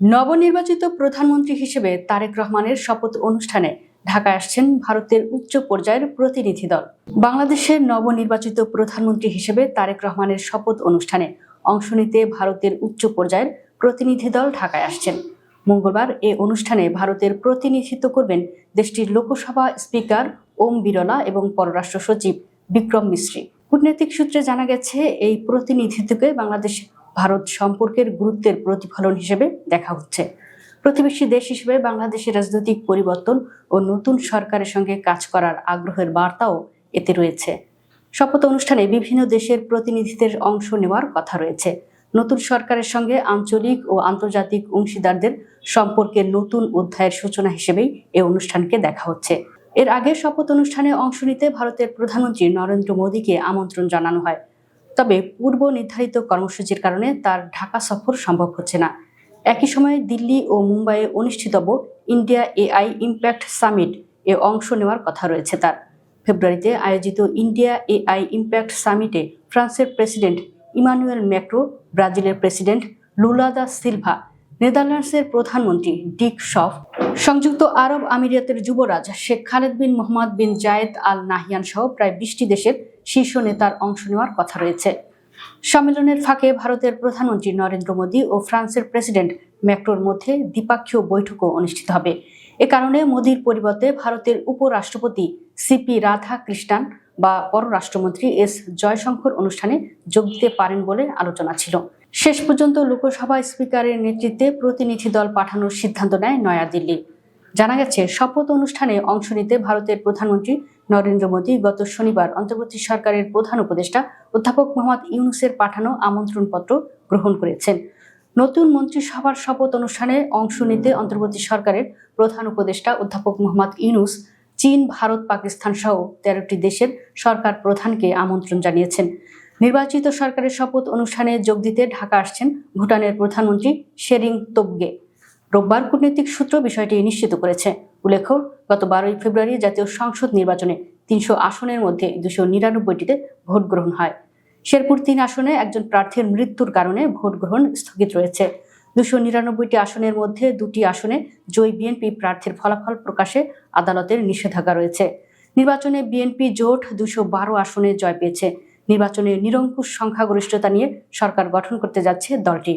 নবনির্বাচিত প্রধানমন্ত্রী হিসেবে তারেক রহমানের শপথ অনুষ্ঠানে ঢাকায় আসছেন ভারতের উচ্চ পর্যায়ের প্রতিনিধি দল। বাংলাদেশের নবনির্বাচিত প্রধানমন্ত্রী হিসেবে তারেক রহমানের শপথ অনুষ্ঠানে অংশ নিতে ভারতের উচ্চ পর্যায়ের প্রতিনিধি দল ঢাকায় আসছেন। মঙ্গলবার এ অনুষ্ঠানে ভারতের প্রতিনিধিত্ব করবেন দেশটির লোকসভা স্পিকার ওম বিরলা এবং পররাষ্ট্র সচিব বিক্রম মিশ্রী কূটনৈতিক সূত্রে জানা গেছে, এই প্রতিনিধিত্বকে বাংলাদেশ ভারত সম্পর্কের গুরুত্বের প্রতিফলন হিসেবে দেখা হচ্ছে। প্রতিবেশী দেশ হিসেবে বাংলাদেশের রাজনৈতিক পরিবর্তন ও নতুন সরকারের সঙ্গে কাজ করার আগ্রহের বার্তাও এতে রয়েছে। শপথ অনুষ্ঠানে বিভিন্ন দেশের প্রতিনিধিদের অংশ নেওয়ার কথা রয়েছে। নতুন সরকারের সঙ্গে আঞ্চলিক ও আন্তর্জাতিক অংশীদারদের সম্পর্কের নতুন অধ্যায়ের সূচনা হিসেবেই এ অনুষ্ঠানকে দেখা হচ্ছে। এর আগে শপথ অনুষ্ঠানে অংশ নিতে ভারতের প্রধানমন্ত্রী নরেন্দ্র মোদীকে আমন্ত্রণ জানানো হয়। তবে পূর্ব নির্ধারিত কর্মসূচির কারণে তার ঢাকা সফর সম্ভব হচ্ছে না। একই সময়ে দিল্লি ও মুম্বাইয়ে অনুষ্ঠিতব্য ইন্ডিয়া এআই ইম্প্যাক্ট সামিট এ অংশ নেওয়ার কথা রয়েছে তার। ফেব্রুয়ারিতে আয়োজিত ইন্ডিয়া এআই ইম্প্যাক্ট সামিটে ফ্রান্সের প্রেসিডেন্ট ইমানুয়েল ম্যাক্রো, ব্রাজিলের প্রেসিডেন্ট লুলা দা সিলভা, নেদারল্যান্ডসের প্রধানমন্ত্রী ডিক শফ সংযুক্ত আরব আমিরাতের যুবরাজ শেখ খালেদ বিন মোহাম্মদ বিন জায়েদ আল নাহিয়ান সহ প্রায় বিশটি দেশের শীর্ষ নেতার অংশ নেওয়ার কথা রয়েছে। সম্মেলনের ফাঁকে ভারতের প্রধানমন্ত্রী নরেন্দ্র মোদী ও ফ্রান্সের প্রেসিডেন্ট ম্যাক্রোর মধ্যে দ্বিপাক্ষীয় বৈঠকও অনুষ্ঠিত হবে। এ কারণে মোদীর পরিবর্তে ভারতের উপরাষ্ট্রপতি সিপি রাধা কৃষ্ণান বা পররাষ্ট্রমন্ত্রী এস জয়শঙ্কর অনুষ্ঠানে যোগ দিতে পারেন বলে আলোচনা ছিল। শেষ পর্যন্ত লোকসভা স্পিকারের নেতৃত্বে প্রতিনিধি দল পাঠানোর সিদ্ধান্ত নেয় নয়াদিল্লি। জানা গেছে, শপথ অনুষ্ঠানে অংশ নিতে ভারতের প্রধানমন্ত্রী নরেন্দ্র মোদী গত শনিবার অন্তর্বর্তী সরকারের প্রধান উপদেষ্টা অধ্যাপক মোহাম্মদ ইউনুসের পাঠানো আমন্ত্রণপত্র গ্রহণ করেছেন। নতুন মন্ত্রিসভার শপথ অনুষ্ঠানে অংশ নিতে অন্তর্বর্তী সরকারের প্রধান উপদেষ্টা অধ্যাপক মোহাম্মদ ইউনুস, চীন, ভারত, পাকিস্তান সহ তেরোটি দেশের সরকার প্রধানকে আমন্ত্রণ জানিয়েছেন। নির্বাচিত সরকারের শপথ অনুষ্ঠানে যোগ দিতে ঢাকা আসছেন ভুটানের প্রধানমন্ত্রী শেরিং তোবগে। রোববার কূটনৈতিক সূত্র বিষয়টি নিশ্চিত করেছে। উল্লেখ্য, গত বারোই ফেব্রুয়ারি জাতীয় সংসদ নির্বাচনে তিনশো আসনের মধ্যে দুশো নিরানব্বইটিতে ভোট গ্রহণ হয়। শেরপুর তিন আসনে একজন প্রার্থীর মৃত্যুর কারণে ভোট গ্রহণ স্থগিত রয়েছে। দুশো নিরানব্বইটি আসনের মধ্যে দুটি আসনে জয়ী বিএনপি প্রার্থীর ফলাফল প্রকাশে আদালতের নিষেধাজ্ঞা রয়েছে। নির্বাচনে বিএনপি জোট দুশো বারো আসনে জয় পেয়েছে। নির্বাচনে নিরঙ্কুশ সংখ্যাগরিষ্ঠতা নিয়ে সরকার গঠন করতে যাচ্ছে দলটি।